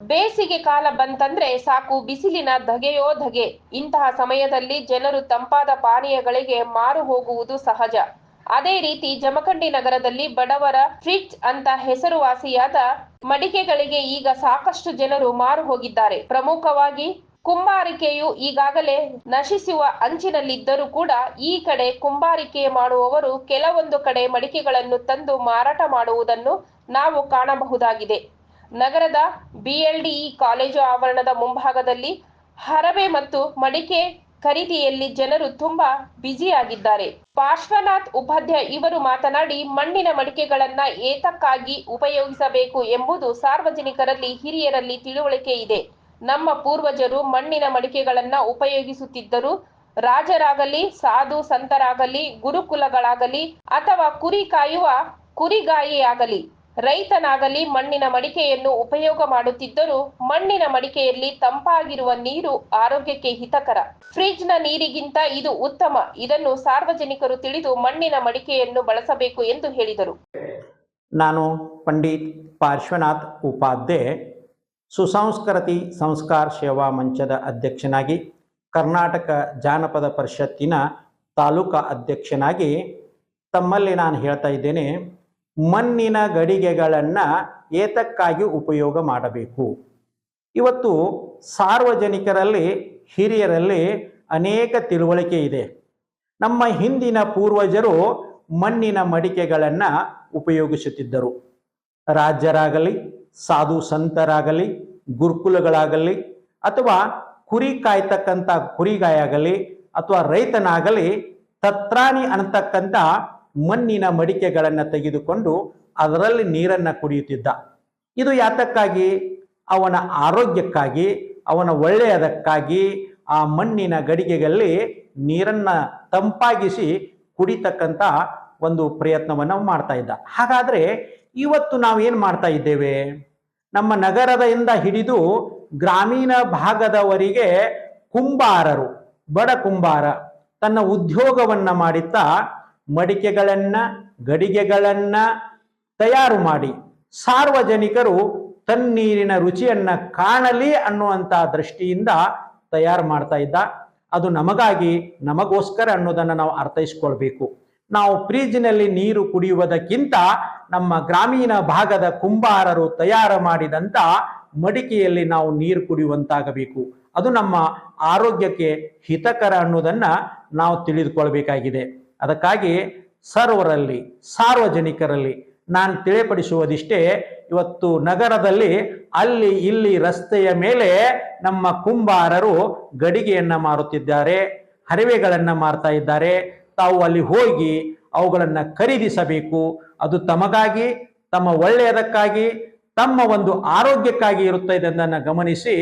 ಬೇಸಿಗೆ ಕಾಲ ಬಂತಂದ್ರೆ ಸಾಕು ಬಿಸಿಲಿನ ಧಗೆಯೋ ಧಗೆ. ಇಂತಹ ಸಮಯದಲ್ಲಿ ಜನರು ತಂಪಾದ ಪಾನೀಯಗಳಿಗೆ ಮಾರು ಹೋಗುವುದು ಸಹಜ. ಅದೇ ರೀತಿ ಜಮಖಂಡಿ ನಗರದಲ್ಲಿ ಬಡವರ ಫ್ರಿಡ್ಜ್ ಅಂತ ಹೆಸರುವಾಸಿಯಾದ ಮಡಿಕೆಗಳಿಗೆ ಈಗ ಸಾಕಷ್ಟು ಜನರು ಮಾರು ಹೋಗಿದ್ದಾರೆ. ಪ್ರಮುಖವಾಗಿ ಕುಂಬಾರಿಕೆಯು ಈಗಾಗಲೇ ನಶಿಸುವ ಅಂಚಿನಲ್ಲಿದ್ದರೂ ಕೂಡ ಈ ಕಡೆ ಕುಂಬಾರಿಕೆ ಮಾಡುವವರು ಕೆಲವೊಂದು ಕಡೆ ಮಡಿಕೆಗಳನ್ನು ತಂದು ಮಾರಾಟ ಮಾಡುವುದನ್ನು ನಾವು ಕಾಣಬಹುದಾಗಿದೆ. ನಗರದ ಬಿಎಲ್ಡಿಇ ಕಾಲೇಜು ಆವರಣದ ಮುಂಭಾಗದಲ್ಲಿ ಹರವೆ ಮತ್ತು ಮಡಿಕೆ ಖರೀದಿಯಲ್ಲಿ ಜನರು ತುಂಬಾ ಬ್ಯುಸಿಯಾಗಿದ್ದಾರೆ. ಪಾರ್ಶ್ವನಾಥ್ ಉಪಾಧ್ಯಾಯ ಇವರು ಮಾತನಾಡಿ, ಮಣ್ಣಿನ ಮಡಿಕೆಗಳನ್ನ ಏತಕ್ಕಾಗಿ ಉಪಯೋಗಿಸಬೇಕು ಎಂಬುದು ಸಾರ್ವಜನಿಕರಲ್ಲಿ ಹಿರಿಯರಲ್ಲಿ ತಿಳುವಳಿಕೆ ಇದೆ. ನಮ್ಮ ಪೂರ್ವಜರು ಮಣ್ಣಿನ ಮಡಿಕೆಗಳನ್ನ ಉಪಯೋಗಿಸುತ್ತಿದ್ದರು ರಾಜರಾಗಲಿ, ಸಾಧು ಸಂತರಾಗಲಿ, ಗುರುಕುಲಗಳಾಗಲಿ ಅಥವಾ ಕುರಿ ಕಾಯುವ ಕುರಿಗಾಯಿಯಾಗಲಿ ರೈತನಾಗಲಿ ಮಣ್ಣಿನ ಮಡಿಕೆಯನ್ನು ಉಪಯೋಗ ಮಾಡುತ್ತಿದ್ದರೂ ಮಣ್ಣಿನ ಮಡಿಕೆಯಲ್ಲಿ ತಂಪಾಗಿರುವ ನೀರು ಆರೋಗ್ಯಕ್ಕೆ ಹಿತಕರ. ಫ್ರಿಜ್ನ ನೀರಿಗಿಂತ ಇದು ಉತ್ತಮ. ಇದನ್ನು ಸಾರ್ವಜನಿಕರು ತಿಳಿದು ಮಣ್ಣಿನ ಮಡಿಕೆಯನ್ನು ಬಳಸಬೇಕು ಎಂದು ಹೇಳಿದರು. ನಾನು ಪಂಡಿತ್ ಪಾರ್ಶ್ವನಾಥ್ ಉಪಾಧ್ಯಾಯ ಸುಸಂಸ್ಕೃತಿ ಸಂಸ್ಕಾರ ಸೇವಾ ಮಂಚದ ಅಧ್ಯಕ್ಷನಾಗಿ, ಕರ್ನಾಟಕ ಜಾನಪದ ಪರಿಷತ್ತಿನ ತಾಲೂಕಾ ಅಧ್ಯಕ್ಷನಾಗಿ ತಮ್ಮಲ್ಲಿ ನಾನು ಹೇಳ್ತಾ ಇದ್ದೇನೆ ಮಣ್ಣಿನ ಗಡಿಗೆಗಳನ್ನು ಏತಕ್ಕಾಗಿ ಉಪಯೋಗ ಮಾಡಬೇಕು? ಇವತ್ತು ಸಾರ್ವಜನಿಕರಲ್ಲಿ, ಹಿರಿಯರಲ್ಲಿ ಅನೇಕ ತಿಳುವಳಿಕೆ ಇದೆ. ನಮ್ಮ ಹಿಂದಿನ ಪೂರ್ವಜರು ಮಣ್ಣಿನ ಮಡಿಕೆಗಳನ್ನು ಉಪಯೋಗಿಸುತ್ತಿದ್ದರು. ರಾಜ್ಯರಾಗಲಿ ಸಾಧು ಸಂತರಾಗಲಿ, ಗುರುಕುಲಗಳಾಗಲಿ, ಅಥವಾ ಕುರಿ ಕಾಯ್ತಕ್ಕಂಥ ಕುರಿಗಾಯಾಗಲಿ, ಅಥವಾ ರೈತನಾಗಲಿ, ತತ್ರಾಣಿ ಅನ್ನತಕ್ಕಂಥ ಮಣ್ಣಿನ ಮಡಿಕೆಗಳನ್ನು ತೆಗೆದುಕೊಂಡು ಅದರಲ್ಲಿ ನೀರನ್ನು ಕುಡಿಯುತ್ತಿದ್ದ. ಇದು ಯಾತಕ್ಕಾಗಿ? ಅವನ ಆರೋಗ್ಯಕ್ಕಾಗಿ, ಅವನ ಒಳ್ಳೆಯದಕ್ಕಾಗಿ ಆ ಮಣ್ಣಿನ ಗಡಿಗೆಗಳಲ್ಲಿ ನೀರನ್ನು ತಂಪಾಗಿಸಿ ಕುಡಿತಕ್ಕಂಥ ಒಂದು ಪ್ರಯತ್ನವನ್ನು ಮಾಡ್ತಾ ಇದ್ದ. ಹಾಗಾದರೆ ಇವತ್ತು ನಾವೇನು ಮಾಡ್ತಾ ಇದ್ದೇವೆ? ನಮ್ಮ ನಗರದಿಂದ ಹಿಡಿದು ಗ್ರಾಮೀಣ ಭಾಗದವರಿಗೆ ಕುಂಬಾರರು, ಬಡ ಕುಂಬಾರ ತನ್ನ ಉದ್ಯೋಗವನ್ನು ಮಾಡುತ್ತಾ ಮಡಿಕೆಗಳನ್ನು, ಗಡಿಗೆಗಳನ್ನು ತಯಾರು ಮಾಡಿ ಸಾರ್ವಜನಿಕರು ತನ್ನೀರಿನ ರುಚಿಯನ್ನು ಕಾಣಲಿ ಅನ್ನುವಂಥ ದೃಷ್ಟಿಯಿಂದ ತಯಾರು ಮಾಡ್ತಾ ಇದ್ದ. ಅದು ನಮಗಾಗಿ, ನಮಗೋಸ್ಕರ ಅನ್ನೋದನ್ನು ನಾವು ಅರ್ಥೈಸ್ಕೊಳ್ಬೇಕು. ನಾವು ಫ್ರಿಜ್ನಲ್ಲಿ ನೀರು ಕುಡಿಯುವುದಕ್ಕಿಂತ ನಮ್ಮ ಗ್ರಾಮೀಣ ಭಾಗದ ಕುಂಬಾರರು ತಯಾರು ಮಾಡಿದಂಥ ಮಡಿಕೆಯಲ್ಲಿ ನಾವು ನೀರು ಕುಡಿಯುವಂತಾಗಬೇಕು. ಅದು ನಮ್ಮ ಆರೋಗ್ಯಕ್ಕೆ ಹಿತಕರ ಅನ್ನೋದನ್ನು ನಾವು ತಿಳಿದುಕೊಳ್ಬೇಕಾಗಿದೆ. ಅದಕ್ಕಾಗಿ ಸರ್ವರಲ್ಲಿ, ಸಾರ್ವಜನಿಕರಲ್ಲಿ ನಾನು ತಿಳಿಪಡಿಸುವುದಿಷ್ಟೇ, ಇವತ್ತು ನಗರದಲ್ಲಿ ಅಲ್ಲಿ ಇಲ್ಲಿ ರಸ್ತೆಯ ಮೇಲೆ ನಮ್ಮ ಕುಂಬಾರರು ಗಡಿಗೆಯನ್ನು ಮಾರುತ್ತಿದ್ದಾರೆ, ಹರಿವೆಗಳನ್ನು ಮಾರ್ತಾ ಇದ್ದಾರೆ. ತಾವು ಅಲ್ಲಿ ಹೋಗಿ ಅವುಗಳನ್ನು ಖರೀದಿಸಬೇಕು. ಅದು ತಮಗಾಗಿ, ತಮ್ಮ ಒಳ್ಳೆಯದಕ್ಕಾಗಿ, ತಮ್ಮ ಒಂದು ಆರೋಗ್ಯಕ್ಕಾಗಿ ಇರುತ್ತದೆ ಎಂದನ್ನು ಗಮನಿಸಿ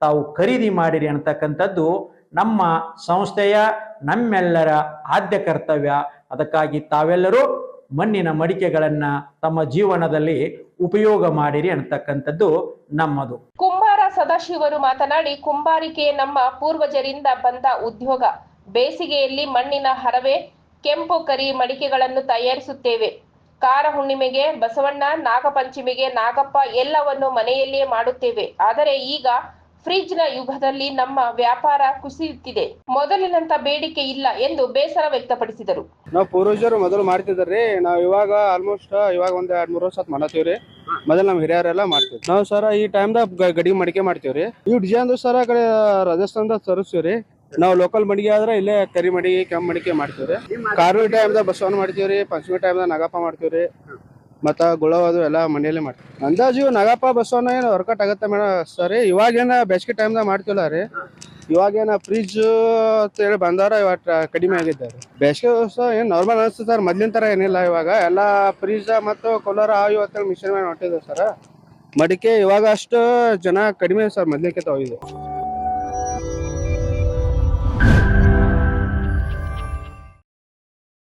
ತಾವು ಖರೀದಿ ಮಾಡಿರಿ ಅಂತಕ್ಕಂಥದ್ದು ನಮ್ಮ ಸಂಸ್ಥೆಯ ನಮ್ಮೆಲ್ಲರ ಆದ್ಯ ಕರ್ತವ್ಯ. ಅದಕ್ಕಾಗಿ ತಾವೆಲ್ಲರೂ ಮಣ್ಣಿನ ಮಡಿಕೆಗಳನ್ನು ತಮ್ಮ ಜೀವನದಲ್ಲಿ ಉಪಯೋಗ ಮಾಡಿರಿ ಅಂತಕ್ಕಂಥದ್ದು ನಮ್ಮದು. ಕುಂಬಾರ ಸದಾಶಿವರು ಮಾತನಾಡಿ, ಕುಂಬಾರಿಕೆ ನಮ್ಮ ಪೂರ್ವಜರಿಂದ ಬಂದ ಉದ್ಯೋಗ. ಬೇಸಿಗೆಯಲ್ಲಿ ಮಣ್ಣಿನ ಹರವೆ, ಕೆಂಪು ಕರಿ ಮಡಿಕೆಗಳನ್ನು ತಯಾರಿಸುತ್ತೇವೆ. ಕಾರ ಹುಣ್ಣಿಮೆಗೆ ಬಸವಣ್ಣ, ನಾಗಪಂಚಮಿಗೆ, ನಾಗಪ್ಪ ಎಲ್ಲವನ್ನು ಮನೆಯಲ್ಲಿಯೇ ಮಾಡುತ್ತೇವೆ. ಆದರೆ ಈಗ ಫ್ರಿಡ್ಜ್ನ ಯುಗದಲ್ಲಿ ನಮ್ಮ ವ್ಯಾಪಾರ ಕುಸಿಯುತ್ತಿದೆ. ಮೊದಲಿನಂತ ಬೇಡಿಕೆ ಇಲ್ಲ ಎಂದು ಬೇಸರ ವ್ಯಕ್ತಪಡಿಸಿದರು. ನಾವು ಪೂರ್ವಜರು ಮೊದಲು ಮಾಡ್ತಿದ್ರಿ ನಾವು ಇವಾಗ ಆಲ್ಮೋಸ್ಟ್ ಇವಾಗ ಒಂದ್ ಎರಡ್ ಮೂರ್ ವರ್ಷ ಮಾಡತ್ತೀವ್ರಿ ಮೊದಲು ನಮ್ ಹಿರಿಯರೆಲ್ಲ ಮಾಡ್ತೀವಿ ನಾವು ಸರ ಈ ಟೈಮ್ದಾಗ ಗಡಿ ಮಡಿಕೆ ಮಾಡ್ತೀವ್ರಿ ಈ ಡಿಸೈನ್ ಸರ ಕಡೆ ರಾಜಸ್ಥಾನದಾಗ ತರಿಸ್ತೀವ್ರಿ ನಾವು ಲೋಕಲ್ ಮಡಿಗೆ ಆದ್ರೆ ಇಲ್ಲೇ ಕರಿ ಮಡಿಗೆ, ಕೆಂಪ್ ಮಡಿಕೆ ಮಾಡ್ತೀವ್ರಿ ಕಾರ್ವಿ ಟೈಮ್ದಾಗ ಬಸವನ್ ಮಾಡ್ತೀವ್ರಿ ಪಂಚಮಿ ಟೈಮ್ದಾಗ ನಾಗಪ್ಪ ಮಾಡ್ತೀವ್ರಿ ಮತ್ತ ಗುಳವ ಅದು ಎಲ್ಲ ಮನೆಯಲ್ಲೇ ಮಾಡ್ತೀವಿ. ಅಂದಾಜು ನಾಗಪ್ಪ ಬಸವನ ಏನು ವರ್ಕೌಟ್ ಆಗುತ್ತೆ ಮೇಡಮ್ ಸರಿ, ಇವಾಗೇನ ಬೇಸಿಗೆ ಟೈಮ್ದಾಗ ಮಾಡ್ತಿಲ್ಲ ರೀ? ಇವಾಗೇನ ಫ್ರಿಜ್ ಅಂತೇಳಿ ಬಂದಾರ ಇವತ್ತು ಕಡಿಮೆ ಆಗಿದ್ದಾರೆ. ಬೇಸಿಗೆ ದಿವಸ ಏನು ನಾರ್ಮಲ್ ಅನಿಸ್ತದೆ ಸರ್ ಮೊದ್ಲಿನ ಥರ ಏನಿಲ್ಲ ಇವಾಗ. ಎಲ್ಲ ಫ್ರಿಜ್ ಮತ್ತು ಕೊಲಾರ ಆ ಇವತ್ತು ಮಿಷನ್ ಮೇಲೆ ಹೊಂಟಿದೆ ಸರ್ ಮಡಿಕೆ ಇವಾಗ ಅಷ್ಟು ಜನ ಕಡಿಮೆ ಸರ್ ಮೊದ್ಲಿಕ್ಕೆ ಹೋಗಿದೆ